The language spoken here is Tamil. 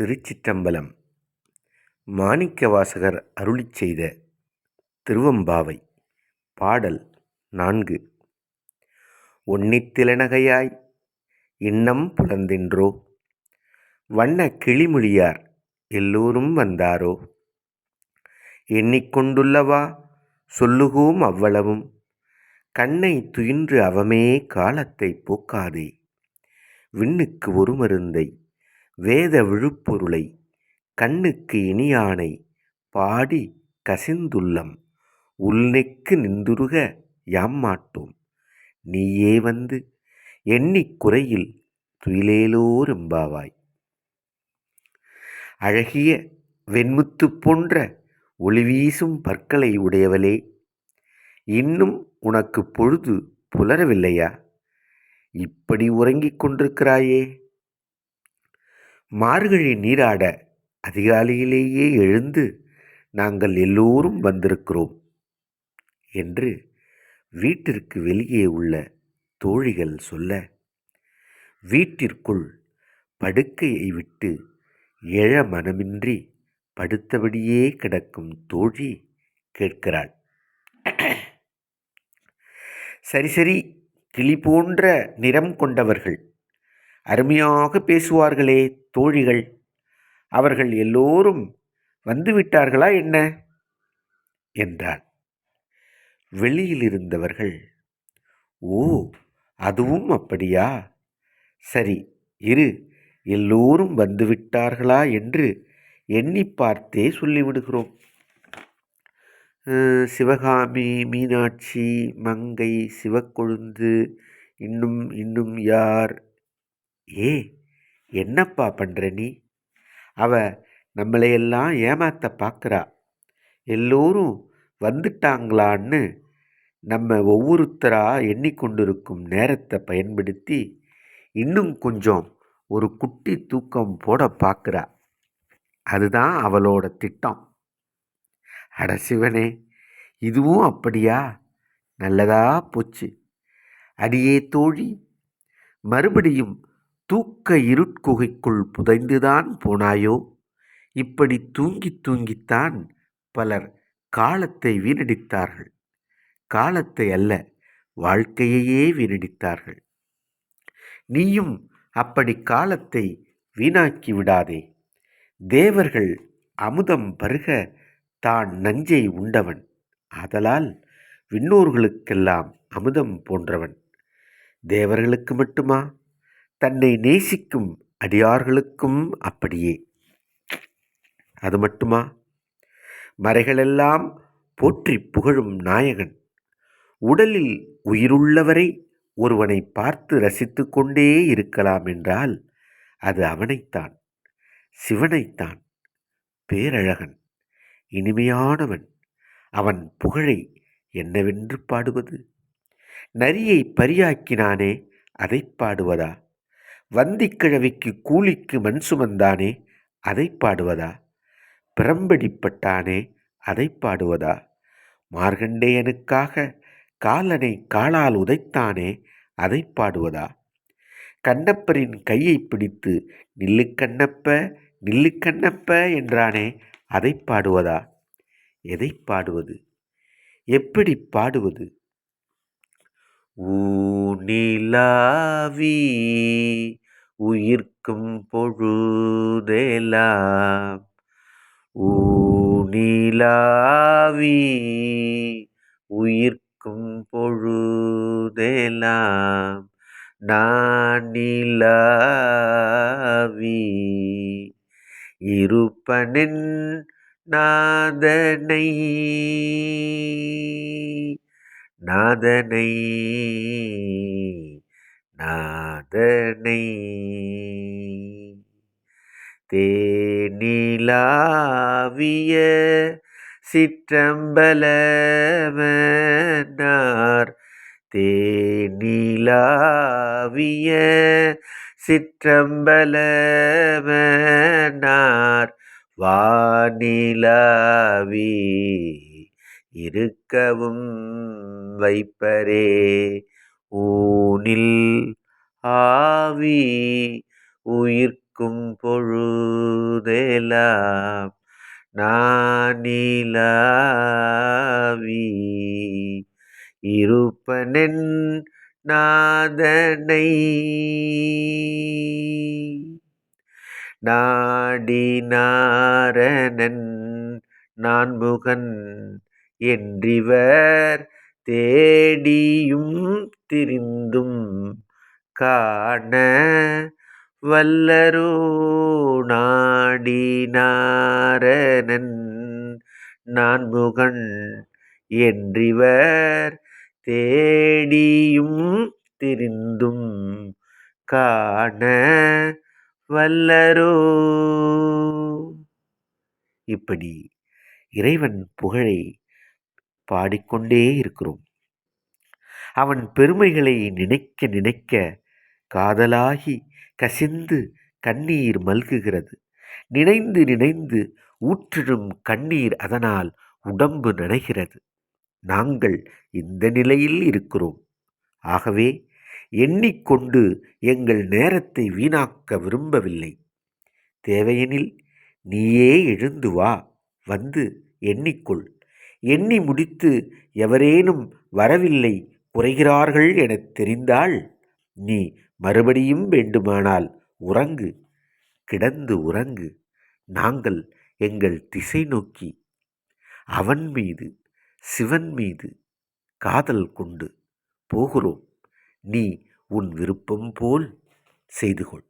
திருச்சிற்றம்பலம். மாணிக்கவாசகர் அருளிச் செய்த திருவம்பாவை. பாடல் நான்கு. ஒன்னித்திலனகையாய் இன்னம் புலந்தின்றோ? வண்ண கிளிமொழியார் எல்லோரும் வந்தாரோ? எண்ணிக்கொண்டுள்ளவா சொல்லுகோம் அவ்வளவும்? கண்ணை துயின்று அவமே காலத்தை போக்காதே? விண்ணுக்கு ஒரு மருந்தை வேத விழுப்பொருளை கண்ணுக்கு இனியானை பாடி கசிந்துள்ளம். உள்நெக்கு நிந்துருக யாம்மாட்டோம். நீயே வந்து எண்ணிக் குறையில் துயிலேலோரெம்பாவாய் அழகிய வெண்முத்து போன்ற ஒளிவீசும் பற்களை உடையவளே இன்னும் உனக்கு பொழுது புலரவில்லையா? இப்படி உறங்கிக் கொண்டிருக்கிறாயே. மார்கழி நீராட அதிகாலையிலேயே எழுந்து நாங்கள் எல்லோரும் வந்திருக்கிறோம் என்று வீட்டிற்கு வெளியே உள்ள தோழிகள் சொல்ல வீட்டிற்குள் படுக்கையை விட்டு எழ மனமின்றி படுத்தபடியே கிடக்கும் தோழி கேட்கிறாள். சரி சரி கிளி போன்ற நிறம் கொண்டவர்கள் அருமையாக பேசுவார்களே தோழிகள். அவர்கள் எல்லோரும் வந்துவிட்டார்களா என்ன? என்றாள். வெளியில் இருந்தவர்கள் ஓ அதுவும் அப்படியா? சரி இரு எல்லோரும் வந்துவிட்டார்களா என்று எண்ணி பார்த்தே சொல்லிவிடுகிறோம். சிவகாமி மீனாட்சி மங்கை சிவக்கொழுந்து இன்னும் இன்னும் யார் ஏ என்னப்பா பண்ணுற நீ? அவ நம்மளையெல்லாம் ஏமாத்த பார்க்குறா எல்லோரும் வந்துட்டாங்களான்னு நம்ம ஒவ்வொருத்தராக எண்ணிக்கொண்டிருக்கும் நேரத்தை பயன்படுத்தி இன்னும் கொஞ்சம் ஒரு குட்டி தூக்கம் போட பார்க்குறா அதுதான் அவளோட திட்டம். அட சிவனே இதுவும் அப்படியா? நல்லதா போச்சு. அடியே தோழி மறுபடியும் தூக்க இருட்குகைக்குள் புதைந்துதான் போனாயோ? இப்படி தூங்கி தூங்கித்தான் பலர் காலத்தை வீணடித்தார்கள். காலத்தை அல்ல வாழ்க்கையையே வீணடித்தார்கள். நீயும் அப்படி காலத்தை வீணாக்கி விடாதே. தேவர்கள் அமுதம் பருக தான் நஞ்சை உண்டவன். ஆதலால் விண்ணோர்களுக்கெல்லாம் அமுதம் போன்றவன். தேவர்களுக்கு மட்டுமா? தன்னை நேசிக்கும் அடியார்களுக்கும் அப்படியே. அது மட்டுமா? மறைகளெல்லாம் போற்றி புகழும் நாயகன். உடலில் உயிருள்ளவரை ஒருவனை பார்த்து ரசித்து கொண்டே இருக்கலாம் என்றால் அது அவனைத்தான் சிவனைத்தான். பேரழகன் இனிமையானவன் அவன் புகழை என்னவென்று பாடுவது? நரியை பரியாக்கினானே அதை பாடுவதா? வந்திக்கிழவிக்கு கூலிக்கு மண் சுமந்தானே அதை பாடுவதா? பிரம்படிப்பட்டானே அதை பாடுவதா? மார்கண்டேயனுக்காக காலனை காலால் உதைத்தானே அதை பாடுவதா? கண்ணப்பரின் கையை பிடித்து நில்லு கண்ணப்ப நில்லு கண்ணப்ப என்றானே அதை பாடுவதா? எதை பாடுவது? எப்படி பாடுவது? ஊனிலாவி உயிர்க்கும் பொழுதெலாம். ஊனிலாவி உயிர்க்கும் பொழுதெலாம். நான் இருப்பனின் நாதனை. நாதனை நாதனை. தேனிலாவிய சிற்றம்பலமனார். தேனிலாவிய சிற்றம்பலமனார். வானிலாவி இருக்கவும் வைப்பரே. ஊனில் ஆவி உயிர்க்கும் இருக்கும் பொழுதெல்லாம் நான் இருப்பனென் நாதனை நாடினாரணன் நான்முகன் என்றிவர் தேடியும் திரிந்தும் காண வல்லரோ நாடினாரணன் நான்முகன் என்றிவர் தேடியும் திரிந்தும் காண வல்லரோ. இப்படி இறைவன் புகழை பாடிக்கொண்டே இருக்கிறோம். அவன் பெருமைகளை நினைக்க நினைக்க காதலாகி கசிந்து கண்ணீர் மல்குகிறது. நினைந்து நினைந்து ஊற்றிடும் கண்ணீர் அதனால் உடம்பு நனைகிறது. நாங்கள் இந்த நிலையில் இருக்கிறோம். ஆகவே எண்ணிக்கொண்டு எங்கள் நேரத்தை வீணாக்க விரும்பவில்லை. தேவையெனில் நீயே எழுந்து வா. வந்து எண்ணிக்கொள். எண்ணி முடித்து எவரேனும் வரவில்லை குறைகிறார்கள் எனத் தெரிந்தால் நீ மறுபடியும் வேண்டுமானால் உறங்கு. கிடந்து உறங்கு. நாங்கள் எங்கள் திசை நோக்கி. அவன் மீது சிவன் மீது காதல் கொண்டு போகிறோம். நீ உன் விருப்பம் போல் செய்து கொள்.